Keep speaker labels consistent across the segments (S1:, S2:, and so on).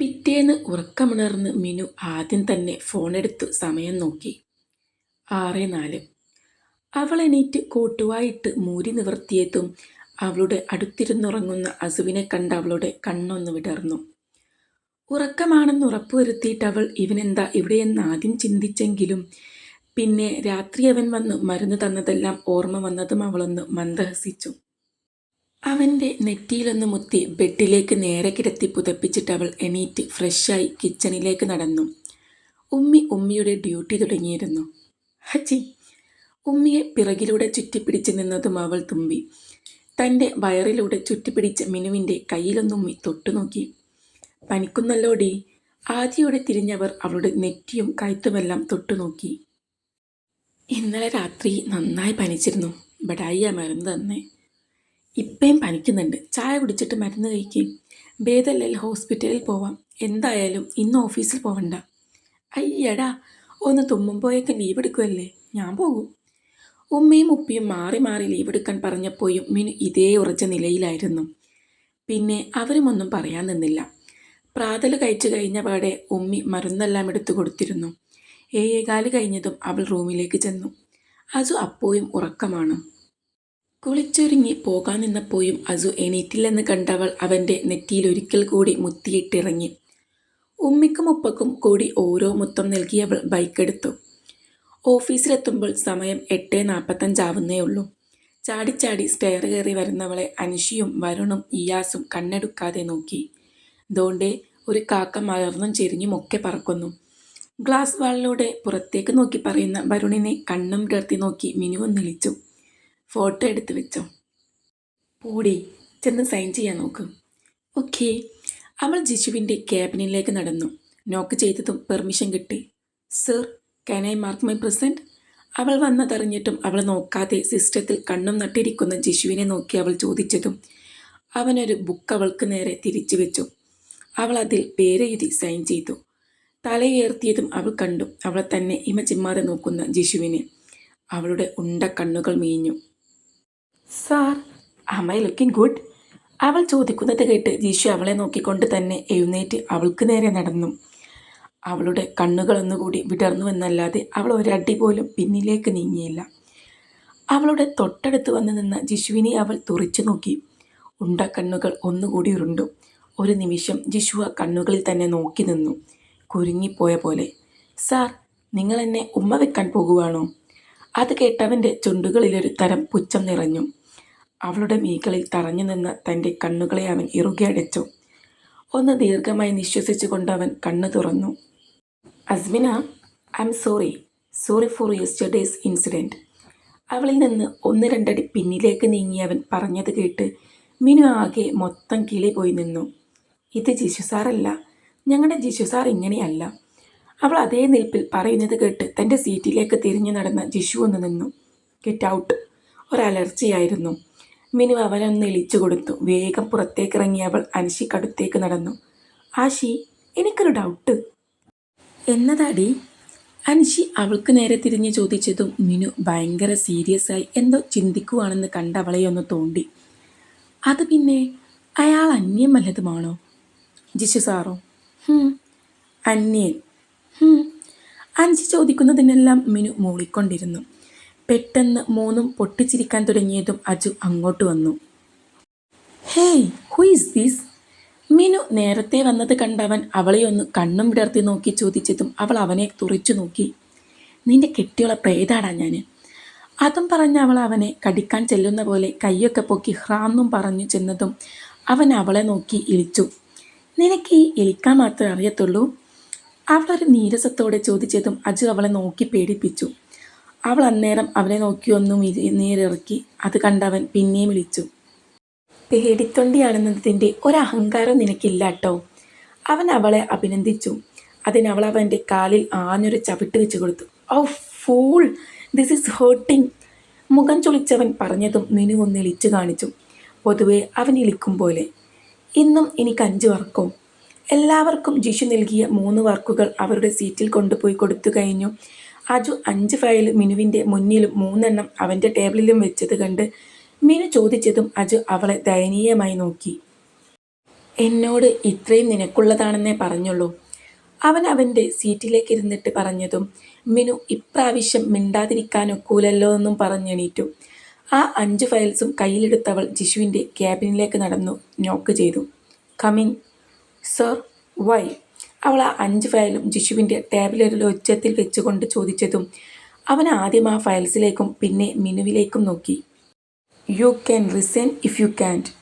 S1: പിറ്റേന്ന് ഉറക്കമുണർന്ന് മിനു ആദ്യം തന്നെ ഫോണെടുത്തു സമയം നോക്കി. ആറ് നാല്. അവൾ എണീറ്റ് കോട്ടുവായിട്ട് മൂരി നിവർത്തിയതും അവളുടെ അടുത്തിരുന്നുറങ്ങുന്ന അസുവിനെ കണ്ട് അവളുടെ കണ്ണൊന്ന് വിടർന്നു. ഉറക്കമാണെന്ന് ഉറപ്പുവരുത്തിയിട്ട് അവൾ ഇവനെന്താ ഇവിടെയെന്ന് ആദ്യം ചിന്തിച്ചെങ്കിലും പിന്നെ രാത്രി അവൻ വന്ന് മരുന്ന് തന്നതെല്ലാം ഓർമ്മ വന്നതും അവളൊന്ന് മന്ദഹസിച്ചു. അവന്റെ നെറ്റിയിലൊന്ന് മുത്തി ബെഡിലേക്ക് നേരെ കിടത്തി പുതപ്പിച്ചിട്ട് അവൾ എണീറ്റ് ഫ്രഷായി കിച്ചണിലേക്ക് നടന്നു. ഉമ്മി ഉമ്മിയുടെ ഡ്യൂട്ടി തുടങ്ങിയിരുന്നു. ഹച്ചി ഉമ്മിയെ പിറകിലൂടെ ചുറ്റിപ്പിടിച്ച് നിന്നതും അവൾ തുമ്പി. തന്റെ വയറിലൂടെ ചുറ്റിപ്പിടിച്ച മിനുവിന്റെ കയ്യിലൊന്നുമ്മി തൊട്ടുനോക്കി. പനിക്കുന്നല്ലോടി? ആദ്യയോടെ തിരിഞ്ഞവർ അവളുടെ നെറ്റിയും കഴുത്തുമെല്ലാം തൊട്ടുനോക്കി. ഇന്നലെ രാത്രി നന്നായി പനിച്ചിരുന്നു. ബടായിയ മരുന്ന് തന്നെ. ഇപ്പയും പനിക്കുന്നുണ്ട്. ചായ കുടിച്ചിട്ട് മരുന്ന് കഴിക്കും. ഭേദല്ലേ ഹോസ്പിറ്റലിൽ പോവാം. എന്തായാലും ഇന്ന് ഓഫീസിൽ പോവണ്ട. അയ്യടാ ഒന്ന് തുമ്മുമ്പോയൊക്കെ ലീവ് എടുക്കുമല്ലേ ഞാൻ പോകും. ഉമ്മയും ഉപ്പിയും മാറി മാറി ലീവ് എടുക്കാൻ പറഞ്ഞപ്പോഴും മിനു ഇതേ ഉറച്ച നിലയിലായിരുന്നു. പിന്നെ അവരുമൊന്നും പറയാൻ നിന്നില്ല. പ്രാതൽ കഴിച്ചു കഴിഞ്ഞ പാടെ ഉമ്മി മരുന്നെല്ലാം എടുത്തു കൊടുത്തിരുന്നു. ഏഴേകാൽ കഴിഞ്ഞതും അവൾ റൂമിലേക്ക് ചെന്നു. അതു അപ്പോയും ഉറക്കമാണ്. കുളിച്ചൊരുങ്ങി പോകാൻ നിന്നപ്പോഴും അസു എണീറ്റില്ലെന്ന് കണ്ടവൾ അവന്റെ നെറ്റിയിൽ ഒരിക്കൽ കൂടി മുത്തിയിട്ടിറങ്ങി. ഉമ്മിക്കും ഉപ്പക്കും കൂടി ഓരോ മുത്തം നൽകിയവൾ ബൈക്കെടുത്തു. ഓഫീസിലെത്തുമ്പോൾ സമയം എട്ട് നാൽപ്പത്തഞ്ചാവുന്നേ ഉള്ളൂ ചാടിച്ചാടി സ്റ്റെയർ കയറി വരുന്നവളെ അനുഷിയും വരുണും ഇയാസും കണ്ണെടുക്കാതെ നോക്കി. ദോണ്ടേ ഒരു കാക്ക മലർന്നും ചെരിഞ്ഞും ഒക്കെ പറക്കുന്നു. ഗ്ലാസ് വാളിലൂടെ പുറത്തേക്ക് നോക്കി പറയുന്ന വരുണിനെ കണ്ണും കിടത്തി നോക്കി മിനുവും നിളിച്ചു. ഫോട്ടോ എടുത്ത് വെച്ചോ. പൂടി ചെന്ന് സൈൻ ചെയ്യാൻ നോക്ക്. ഓക്കെ അവൾ ജിഷുവിന്റെ ക്യാബിനിലേക്ക് നടന്നു. നോക്ക് ചെയ്തതും പെർമിഷൻ കിട്ടി. Sir can I mark my present അവൾ വന്നതറിഞ്ഞിട്ടും അവൾ നോക്കാതെ സിസ്റ്റത്തിൽ കണ്ണും നട്ടിരിക്കുന്ന ജിഷുവിനെ നോക്കി അവൾ ചോദിച്ചതും അവനൊരു ബുക്ക് അവൾക്ക് നേരെ തിരിച്ചു വെച്ചു. അവൾ അതിൽ പേരെഴുതി സൈൻ ചെയ്തു. തലയുയർത്തിയതും അവൾ കണ്ടു. അവളെ തന്നെ ഇമ ചിമ്മാതെ നോക്കുന്ന ജിഷുവിനെ. അവളുടെ ഉണ്ട കണ്ണുകൾ മീഞ്ഞു. Sir am I looking good അവൾ ചോദിക്കുന്നത് കേട്ട് ജീഷു അവളെ നോക്കിക്കൊണ്ട് തന്നെ എഴുന്നേറ്റ് അവൾക്ക് നേരെ നടന്നു. അവളുടെ കണ്ണുകളൊന്നുകൂടി വിടർന്നുവെന്നല്ലാതെ അവൾ ഒരടി പോലും പിന്നിലേക്ക് നീങ്ങിയില്ല. അവളുടെ തൊട്ടടുത്ത് വന്നു നിന്ന ജിഷുവിനെ അവൾ തുറിച്ചു നോക്കി. ഉണ്ട കണ്ണുകൾ ഒന്നുകൂടി ഉരുണ്ടു. ഒരു നിമിഷം ജിഷു ആ കണ്ണുകളിൽ തന്നെ നോക്കി നിന്നു. കുരുങ്ങിപ്പോയ പോലെ. സാർ നിങ്ങൾ എന്നെ ഉമ്മ വെക്കാൻ പോകുവാണോ? അത് കേട്ടവന്റെ ചുണ്ടുകളിലൊരു തരം പുച്ഛം നിറഞ്ഞു. അവളുടെ മീകളിൽ തറഞ്ഞു നിന്ന് തന്റെ കണ്ണുകളെ അവൻ ഇറുകെ അടച്ചു. ഒന്ന് ദീർഘമായി നിശ്വസിച്ചുകൊണ്ട് അവൻ കണ്ണു തുറന്നു. Asmina I am sorry sorry for yesterday's incident അവളിൽ നിന്ന് ഒന്ന് രണ്ടടി പിന്നിലേക്ക് നീങ്ങി അവൻ പറഞ്ഞത് കേട്ട് മിനു ആകെ മൊത്തം കിളി പോയി നിന്നു. ഇത് ജിഷു സാറല്ല. ഞങ്ങളുടെ ജിഷു സാർ ഇങ്ങനെയല്ല. അവൾ അതേ നിൽപ്പിൽ പറയുന്നത് കേട്ട് തന്റെ സീറ്റിലേക്ക് തിരിഞ്ഞു നടന്ന ജിഷു ഒന്ന് നിന്നു. Get out ഒരലർച്ചയായിരുന്നു. മിനു അവനൊന്ന് ഇളിച്ചു കൊടുത്തു. വേഗം പുറത്തേക്കിറങ്ങി അവൾ അനശിക്കടുത്തേക്ക് നടന്നു. ആശി എനിക്കൊരു ഡൗട്ട് എന്നതാടി? അൻഷി അവൾക്ക് നേരെ തിരിഞ്ഞ് ചോദിച്ചതും മിനു ഭയങ്കര സീരിയസ് ആയി എന്തോ ചിന്തിക്കുവാണെന്ന് കണ്ട അവളെ ഒന്ന് തോണ്ടി. അത് പിന്നെ അയാൾ അന്യം വല്ലതുമാണോ? ജിഷു സാറോ. അന്യൻ. അൻഷി ചോദിക്കുന്നതിനെല്ലാം മിനു മൂളിക്കൊണ്ടിരുന്നു. പെട്ടെന്ന് മൂന്നും പൊട്ടിച്ചിരിക്കാൻ തുടങ്ങിയതും അജു അങ്ങോട്ട് വന്നു. Hey who is this Minu നേരത്തെ വന്നത് കണ്ടവൻ അവളെ ഒന്ന് കണ്ണും വിടർത്തി നോക്കി ചോദിച്ചതും അവൾ അവനെ തുറിച്ചു നോക്കി. നിന്റെ കെട്ടിയുള്ള പ്രേതാടാ ഞാൻ അതും പറഞ്ഞ അവൾ അവനെ കടിക്കാൻ ചെല്ലുന്ന പോലെ കൈയൊക്കെ പൊക്കി ഹ്രാന്നും പറഞ്ഞു ചെന്നതും അവൻ അവളെ നോക്കി ഇളിച്ചു. നിനക്ക് ഈ ഇളിക്കാൻ മാത്രമേ അറിയത്തുള്ളൂ? അവളൊരു നീരസത്തോടെ ചോദിച്ചതും അജു അവളെ നോക്കി പേടിപ്പിച്ചു. അവൾ അന്നേരം അവനെ നോക്കി ഒന്നും നീരിറക്കി അത് കണ്ടവൻ പിന്നെയും വിളിച്ചു. പേടിത്തൊണ്ടിയാണെന്നതിന്റെ ഒരഹങ്കാരം നിനക്കില്ല കേട്ടോ അവൻ അവളെ അഭിനന്ദിച്ചു. അതിനവൾ അവന്റെ കാലിൽ ആഞ്ഞൊരു ചവിട്ട് വെച്ച് കൊടുത്തു. ഔ ഫൂൾ ദിസ് ഇസ് ഹേർട്ടിങ് മുഖം ചൊളിച്ചവൻ പറഞ്ഞതും നിനു ഒന്ന് ഇളിച്ചു കാണിച്ചു. പൊതുവെ അവൻ ഇളിക്കും പോലെ. ഇന്നും എനിക്ക് അഞ്ച് വർക്കും. എല്ലാവർക്കും ജിഷു നൽകിയ മൂന്ന് വർക്കുകൾ അവരുടെ സീറ്റിൽ കൊണ്ടുപോയി കൊടുത്തു കഴിഞ്ഞു. അജു അഞ്ച് ഫയൽ മിനുവിന്റെ മുന്നിലും മൂന്നെണ്ണം അവന്റെ ടേബിളിലും വെച്ചത് കണ്ട് മിനു ചോദിച്ചതും അജു അവളെ ദയനീയമായി നോക്കി. എന്നോട് ഇത്രയും നിനക്കുള്ളതാണെന്നേ പറഞ്ഞുള്ളൂ അവൻ അവന്റെ സീറ്റിലേക്ക് ഇരുന്നിട്ട് പറഞ്ഞതും മിനു ഇപ്രാവശ്യം മിണ്ടാതിരിക്കാനൊക്കൂലല്ലോ എന്നും പറഞ്ഞെണീറ്റു. ആ അഞ്ച് ഫയൽസും കയ്യിലെടുത്തവൾ ജിഷുവിന്റെ ക്യാബിനിലേക്ക് നടന്നു നോക്ക് ചെയ്തു. കമ്മിങ് സർ വൈ അവൾ ആ അഞ്ച് ഫയലും ജിഷുവിന്റെ ടേബിളിൽ ഒച്ചത്തിൽ വെച്ചുകൊണ്ട് ചോദിച്ചതും അവൻ ആദ്യം ആ ഫയൽസിലേക്കും പിന്നെ മിനുവിലേക്കും നോക്കി. You can resign if you can't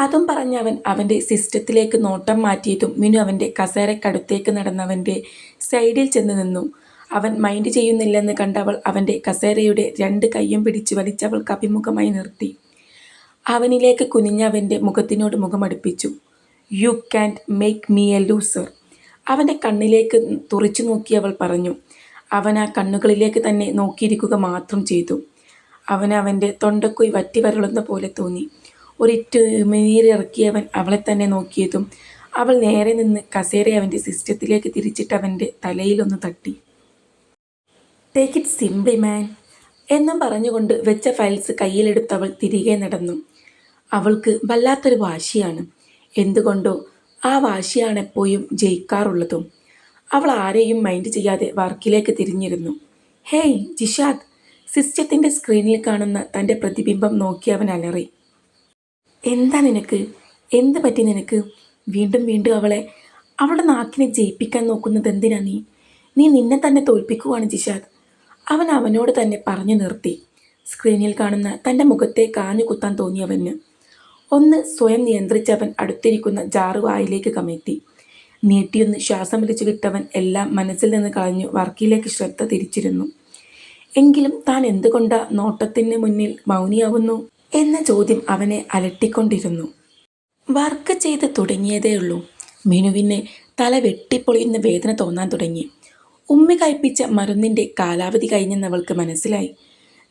S1: അതും പറഞ്ഞവൻ അവന്റെ സിസ്റ്റത്തിലേക്ക് നോട്ടം മാറ്റിയതും മിനു അവന്റെ കസേരക്കടുത്തേക്ക് നടന്നവന്റെ സൈഡിൽ ചെന്ന് നിന്നു. അവൻ മൈൻഡ് ചെയ്യുന്നില്ലെന്ന് കണ്ടവൾ അവന്റെ കസേരയുടെ രണ്ട് കൈയും പിടിച്ച് വലിച്ചവൾക്ക് അഭിമുഖമായി നിർത്തി. അവനിലേക്ക് കുനിഞ്ഞവന്റെ മുഖത്തിനോട് മുഖമടുപ്പിച്ചു. You can't make me a loser അവന്റെ കണ്ണിലേക്ക് തുറച്ചു നോക്കി അവൾ പറഞ്ഞു അവൻ ആ കണ്ണുകളിലേക്ക് തന്നെ നോക്കിയിരിക്കുക മാത്രം ചെയ്തു. അവൻ അവന്റെ തൊണ്ടക്കുയി വറ്റി വരളുന്ന പോലെ തോന്നി. ഒരിറ്റ് നീരിറക്കിയവൻ അവളെ തന്നെ നോക്കിയതും അവൾ നേരെ നിന്ന് കസേര അവന്റെ സിസ്റ്റത്തിലേക്ക് തിരിച്ചിട്ട് അവന്റെ തലയിലൊന്ന് തട്ടി. ടേക്ക് ഇറ്റ് സിംപ്ലി മാൻ എന്നും പറഞ്ഞുകൊണ്ട് വെച്ച ഫയൽസ് കയ്യിലെടുത്തവൾ തിരികെ നടന്നു. അവൾക്ക് വല്ലാത്തൊരു വാശിയാണ്. എന്തുകൊണ്ടോ ആ വാശിയാണ് എപ്പോഴും ജയിക്കാറുള്ളതും. അവൾ ആരെയും മൈൻഡ് ചെയ്യാതെ വർക്കിലേക്ക് തിരിഞ്ഞിരുന്നു. ഹേയ് ജിഷാദ് സിസ്റ്റത്തിന്റെ സ്ക്രീനിൽ കാണുന്ന തന്റെ പ്രതിബിംബം നോക്കി അവൻ അലറി. എന്താ നിനക്ക്? എന്ത് പറ്റി നിനക്ക്? വീണ്ടും വീണ്ടും അവളെ അവളുടെ നാക്കിനെ ജയിപ്പിക്കാൻ നോക്കുന്നത് എന്തിനാ നീ? നീ നിന്നെ തന്നെ തോൽപ്പിക്കുവാണ് ജിഷാദ്. അവൻ അവനോട് തന്നെ പറഞ്ഞു നിർത്തി. സ്ക്രീനിൽ കാണുന്ന തന്റെ മുഖത്തെ കാഞ്ഞു കുത്താൻ തോന്നിയവന് ഒന്ന് സ്വയം നിയന്ത്രിച്ചവൻ അടുത്തിരിക്കുന്ന ജാറു വായിലേക്ക് കമഴ്ത്തി. നീട്ടിയൊന്ന് ശ്വാസം വലിച്ചു വിട്ടവൻ എല്ലാം മനസ്സിൽ നിന്ന് കളഞ്ഞു വർക്കിലേക്ക് ശ്രദ്ധ തിരിച്ചിരുന്നു. എങ്കിലും താൻ എന്തുകൊണ്ടാ നോട്ടത്തിന് മുന്നിൽ മൗനിയാവുന്നു എന്ന ചോദ്യം അവനെ അലട്ടിക്കൊണ്ടിരുന്നു. വർക്ക് ചെയ്ത് തുടങ്ങിയതേയുള്ളൂ മിനുവിന് തല വെട്ടിപ്പൊളിയുന്ന വേദന തോന്നാൻ തുടങ്ങി. ഉമ്മി കഴിപ്പിച്ച മരുന്നിന്റെ കാലാവധി കഴിഞ്ഞെന്നവൾക്ക് മനസ്സിലായി.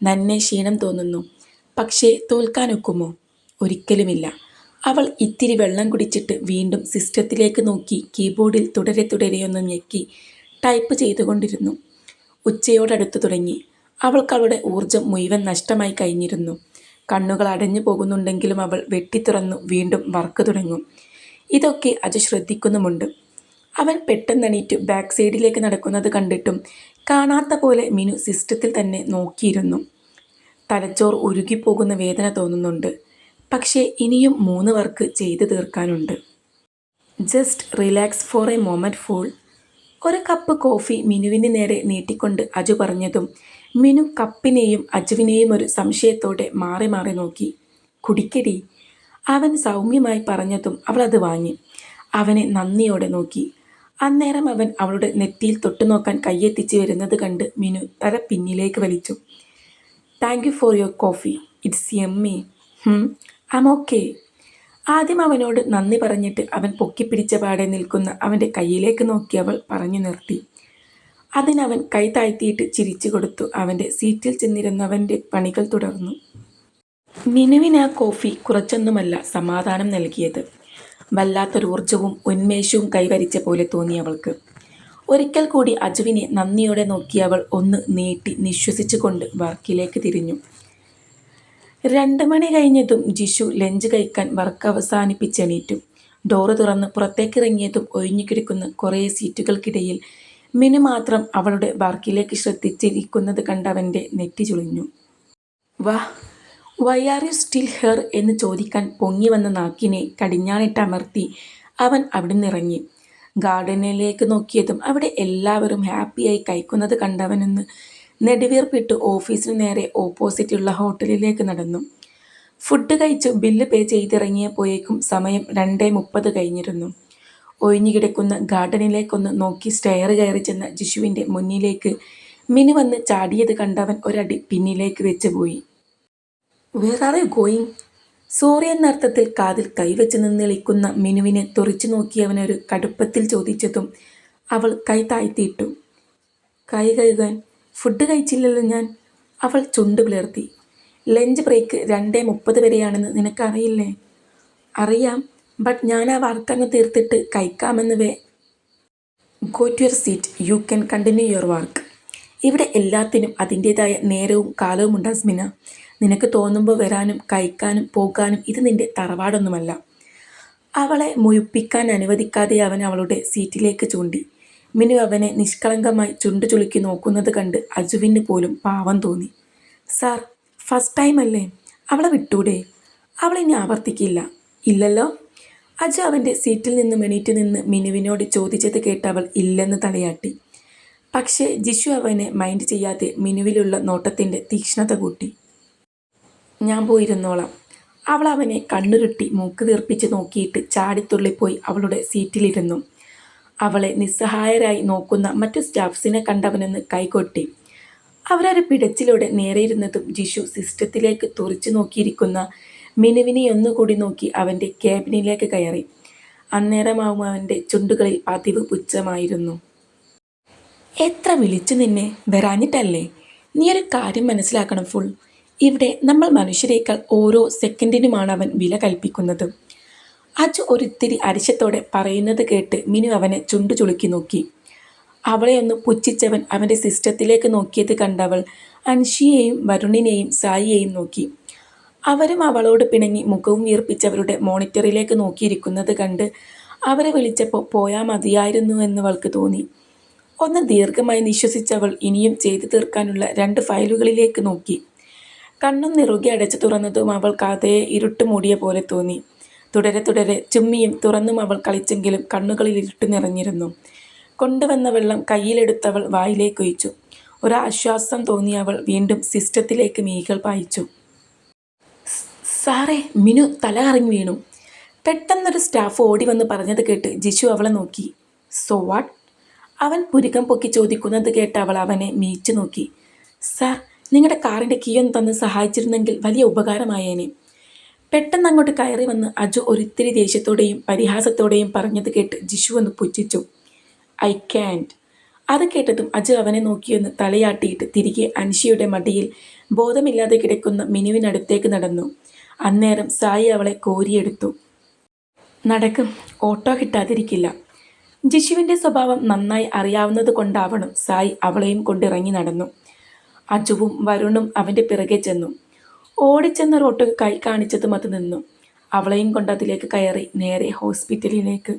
S1: നന്നെ ക്ഷീണം തോന്നുന്നു. പക്ഷേ തോൽക്കാനൊക്കുമോ? ഒരിക്കലുമില്ല. അവൾ ഇത്തിരി വെള്ളം കുടിച്ചിട്ട് വീണ്ടും സിസ്റ്റത്തിലേക്ക് നോക്കി കീബോർഡിൽ തുടരെ തുടരെയൊന്നും ഞെക്കി ടൈപ്പ് ചെയ്തുകൊണ്ടിരുന്നു. ഉച്ചയോടടുത്തു തുടങ്ങി. അവൾക്ക് അവളുടെ ഊർജം മുഴുവൻ നഷ്ടമായി കഴിഞ്ഞിരുന്നു. കണ്ണുകൾ അടഞ്ഞു പോകുന്നുണ്ടെങ്കിലും അവൾ വെട്ടിത്തുറന്നു വീണ്ടും വർക്ക് തുടങ്ങും. ഇതൊക്കെ അജു ശ്രദ്ധിക്കുന്നുമുണ്ട്. അവൻ പെട്ടെന്നെണീറ്റ് ബാക്ക് സൈഡിലേക്ക് നടക്കുന്നത് കണ്ടിട്ടും കാണാത്ത പോലെ മിനു സിസ്റ്റത്തിൽ തന്നെ നോക്കിയിരുന്നു. തലച്ചോർ ഉരുകിപ്പോകുന്ന വേദന തോന്നുന്നുണ്ട്. പക്ഷേ ഇനിയും മൂന്ന് വർക്ക് ചെയ്തു തീർക്കാനുണ്ട്. Just relax for a moment full. ഒരു കപ്പ് കോഫി മിനുവിന് നേരെ നീട്ടിക്കൊണ്ട് അജു പറഞ്ഞതും മിനു കപ്പിനെയും അജുവിനെയും ഒരു സംശയത്തോടെ മാറി മാറി നോക്കി. കുടിക്കടി. അവൻ സൗമ്യമായി പറഞ്ഞതും അവൾ അത് വാങ്ങി. അവനെ നന്ദിയോടെ നോക്കി. അന്നേരം അവൻ അവളുടെ നെറ്റിയിൽ തൊട്ടുനോക്കാൻ കയ്യെത്തിച്ച് വരുന്നത് കണ്ട് മിനു തല പിന്നിലേക്ക് വലിച്ചു. Thank you for your coffee it's Emmy I'm okay ആദ്യം അവനോട് നന്ദി പറഞ്ഞിട്ട് അവൻ പൊക്കിപ്പിടിച്ച പാടെ നിൽക്കുന്ന അവന്റെ കയ്യിലേക്ക് നോക്കി അവൾ പറഞ്ഞു നിർത്തി. അതിനവൻ കൈ താഴ്ത്തിയിട്ട് ചിരിച്ചു കൊടുത്തു. അവന്റെ സീറ്റിൽ ചെന്നിരുന്നവന്റെ പണികൾ തുടർന്നു. മിനുവിന് ആ കോഫി കുറച്ചൊന്നുമല്ല സമാധാനം നൽകിയത്. വല്ലാത്തൊരു ഊർജവും ഉന്മേഷവും കൈവരിച്ച പോലെ തോന്നി അവൾക്ക്. ഒരിക്കൽ കൂടി അജുവിനെ നന്ദിയോടെ നോക്കി അവൾ ഒന്ന് നീട്ടി നിശ്വസിച്ചുകൊണ്ട് വർക്കിലേക്ക് തിരിഞ്ഞു. രണ്ട് മണി കഴിഞ്ഞതും ജിഷു ലഞ്ച് കഴിക്കാൻ വർക്ക് അവസാനിപ്പിച്ചെണീറ്റു. ഡോറ് തുറന്ന് പുറത്തേക്കിറങ്ങിയതും ഒഴിഞ്ഞു കിടക്കുന്ന കുറേ സീറ്റുകൾക്കിടയിൽ മിനു മാത്രം അവളുടെ വർക്കിലേക്ക് ശ്രദ്ധിച്ചിരിക്കുന്നത് കണ്ടവന്റെ നെറ്റി ചുളിഞ്ഞു. വാ why are you still here എന്ന് ചോദിക്കാൻ പൊങ്ങി വന്ന നാക്കിനെ കടിഞ്ഞാണിട്ട് അമർത്തി അവൻ അവിടെ നിന്നിറങ്ങി ഗാർഡനിലേക്ക് നോക്കിയതും അവിടെ എല്ലാവരും ഹാപ്പിയായി കഴിക്കുന്നത് കണ്ടവനെന്ന് നെടുവീർപ്പിട്ട് ഓഫീസിന് നേരെ ഓപ്പോസിറ്റുള്ള ഹോട്ടലിലേക്ക് നടന്നു. ഫുഡ് കഴിച്ച് ബില്ല് പേ ചെയ്തിറങ്ങിയപ്പോയേക്കും സമയം രണ്ടേ മുപ്പത് കഴിഞ്ഞിരുന്നു. ഒഴിഞ്ഞുകിടക്കുന്ന ഗാർഡനിലേക്കൊന്ന് നോക്കി സ്റ്റെയർ കയറി ചെന്ന ജിഷുവിന്റെ മുന്നിലേക്ക് മിനു വന്ന് ചാടിയത് കണ്ടവൻ ഒരടി പിന്നിലേക്ക് വെച്ച് പോയി. Where are you going sorry എന്നർത്ഥത്തിൽ കാതിൽ കൈവച്ച് നിന്നിളിക്കുന്ന മിനുവിനെ തുറച്ചു നോക്കിയവനൊരു കടുപ്പത്തിൽ ചോദിച്ചതും അവൾ കൈ താഴ്ത്തിയിട്ടു. കൈ കഴുകാൻ ഫുഡ് കഴിച്ചില്ലല്ലോ ഞാൻ. അവൾ ചുണ്ട് പിളർത്തി ലഞ്ച് ബ്രേക്ക് രണ്ടേ മുപ്പത് വരെയാണെന്ന് നിനക്കറിയില്ലേ? അറിയാം ബട്ട് ഞാൻ ആ വർക്കങ്ങ് തീർത്തിട്ട് കഴിക്കാമെന്ന് we go to your seat you can continue your work ഇവിടെ എല്ലാത്തിനും അതിന്റേതായ നേരവും കാലവും ഉണ്ട് അസ്മിന. നിനക്ക് തോന്നുമ്പോൾ വരാനും കഴിക്കാനും പോകാനും ഇത് നിന്റെ തറവാടൊന്നുമല്ല. അവളെ മുഴുപ്പിക്കാൻ അനുവദിക്കാതെ അവൻ അവളുടെ സീറ്റിലേക്ക് ചൂണ്ടി. മിനു അവനെ നിഷ്കളങ്കമായി ചുണ്ടു ചുളുക്കി നോക്കുന്നത് കണ്ട് അജുവിന് പോലും പാവം തോന്നി. സാർ ഫസ്റ്റ് ടൈം അല്ലേ? അവളെ വിട്ടൂടെ? അവളിനി ആവർത്തിക്കില്ല. ഇല്ലല്ലോ? അജു അവന്റെ സീറ്റിൽ നിന്ന് എണീറ്റ് നിന്ന് മിനുവിനോട് ചോദിച്ചത് കേട്ട് അവൾ ഇല്ലെന്ന് തലയാട്ടി. പക്ഷേ ജിഷു അവനെ മൈൻഡ് ചെയ്യാതെ മിനുവിലുള്ള നോട്ടത്തിന്റെ തീക്ഷ്ണത കൂട്ടി. ഞാൻ പോയിരുന്നോളാം. അവൾ അവനെ കണ്ണുരുട്ടി മൂക്ക് വീർപ്പിച്ച് നോക്കിയിട്ട് ചാടിത്തുള്ളിപ്പോയി അവളുടെ സീറ്റിലിരുന്നു. അവളെ നിസ്സഹായരായി നോക്കുന്ന മറ്റു സ്റ്റാഫ്സിനെ കണ്ടവനെന്ന് കൈകൊട്ടി. അവരൊരു പിടച്ചിലൂടെ നേരെയിരുന്നതും ജിഷു സിസ്റ്റത്തിലേക്ക് തുറച്ചു നോക്കിയിരിക്കുന്ന മിനുവിനെ ഒന്നുകൂടി നോക്കി അവന്റെ ക്യാബിനിലേക്ക് കയറി. അന്നേരമാവും അവന്റെ ചുണ്ടുകളിൽ പതിവ് പുച്ഛമായിരുന്നു. എത്ര വിളിച്ചു നിന്നെ? വരാഞ്ഞിട്ടല്ലേ? നീ ഒരു കാര്യം മനസ്സിലാക്കണം ഫുൾ. ഇവിടെ നമ്മൾ മനുഷ്യരേക്കാൾ ഓരോ സെക്കൻഡിനുമാണ് അവൻ വില കൽപ്പിക്കുന്നത്. അജു ഒരിത്തിരി അരിശത്തോടെ പറയുന്നത് കേട്ട് മിനു അവനെ ചുണ്ടു ചുളുക്കി നോക്കി. അവളെ ഒന്ന് പുച്ഛിച്ചവൻ അവന്റെ സിസ്റ്റത്തിലേക്ക് നോക്കിയത് കണ്ടവൾ അൻഷിയെയും വരുണിനെയും സായിയെയും നോക്കി. അവരും അവളോട് പിണങ്ങി മുഖവും വീർപ്പിച്ചവരുടെ മോണിറ്ററിലേക്ക് നോക്കിയിരിക്കുന്നത് കണ്ട് അവരെ വിളിച്ചപ്പോൾ പോയാൽ മതിയായിരുന്നു എന്നവൾക്ക് തോന്നി. ഒന്ന് ദീർഘമായി നിശ്വസിച്ചവൾ ഇനിയും ചെയ്തു തീർക്കാനുള്ള രണ്ട് ഫയലുകളിലേക്ക് നോക്കി. കണ്ണും നിറുകി അടച്ചു തുറന്നതും അവൾക്ക് അതേ ഇരുട്ട് മൂടിയ പോലെ തോന്നി. തുടരെ തുടരെ ചുമ്മിയും തുറന്നും അവൾ കളിച്ചെങ്കിലും കണ്ണുകളിൽ ഇരുട്ട് നിറഞ്ഞിരുന്നു. കൊണ്ടുവന്ന വെള്ളം കയ്യിലെടുത്തവൾ വായിലേക്ക് ഒഴിച്ചു ഒരാശ്വാസം തോന്നിയ അവൾ വീണ്ടും സിസ്റ്റത്തിലേക്ക് മീകൾ പായിച്ചു. സാറേ മിനു തല കറങ്ങി വീണു. പെട്ടെന്നൊരു സ്റ്റാഫ് ഓടി വന്ന് പറഞ്ഞത് കേട്ട് ജിഷു അവളെ നോക്കി. So what? അവൻ പുരുക്കം പൊക്കി ചോദിക്കുന്നത് കേട്ട് അവൾ അവനെ മീച്ചു നോക്കി. സാർ നിങ്ങളുടെ കാറിന്റെ കീ ഒന്ന് തന്ന് സഹായിച്ചിരുന്നെങ്കിൽ വലിയ ഉപകാരമായേനെ. പെട്ടെന്ന് അങ്ങോട്ട് കയറി വന്ന് അജു ഒരിത്തിരി ദേഷ്യത്തോടെയും പരിഹാസത്തോടെയും പറഞ്ഞത് കേട്ട് ജിഷു ഒന്ന് പുച്ഛിച്ചു. ഐ ക്യാന്റ് അത് കേട്ടതും അജു അവനെ നോക്കിയൊന്ന് തലയാട്ടിയിട്ട് തിരികെ അൻഷിയുടെ മടിയിൽ ബോധമില്ലാതെ കിടക്കുന്ന മിനുവിനടുത്തേക്ക് നടന്നു. അന്നേരം സായി അവളെ കോരിയെടുത്തു. നടക്കും. ഓട്ടോ കിട്ടാതിരിക്കില്ല. ജിഷുവിന്റെ സ്വഭാവം നന്നായി അറിയാവുന്നത് കൊണ്ടാവണം സായി അവളെയും കൊണ്ടിറങ്ങി നടന്നു. അജുവും വരുണും അവന്റെ പിറകെ ചെന്നു. ഓടിച്ചെന്ന റോട്ടിൽ കൈ കാണിച്ചതും അത് നിന്നു. അവളെയും കൊണ്ട് അതിലേക്ക് കയറി നേരെ ഹോസ്പിറ്റലിലേക്ക്